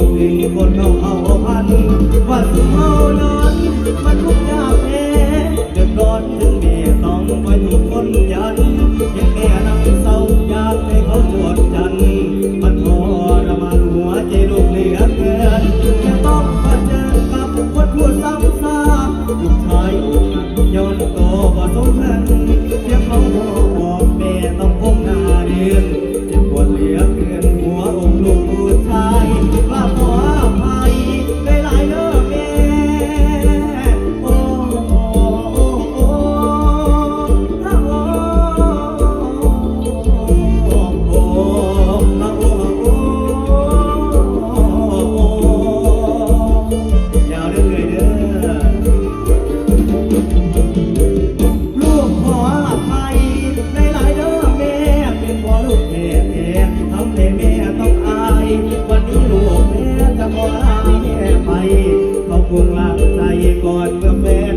องดีบนน้อเอาพันวันสุเมานอนมันทุกยากแท้เดือดร้อนถึงแม่ต้องไปทุกคนยันยังแม่นังเศร้าอยากให้เขาตรวจจันมันทรมานหัวใจลูกเหลือเกินจะต้องเผชิญกับคนพูดซ้ำซากลูกชายย้อนโตบ่สมพันเพียงเขาบอกแม่ต้องก้มหน้าเรียนเจ็บปวดเหลือ คงหลับใจก่อนเมื่อแม่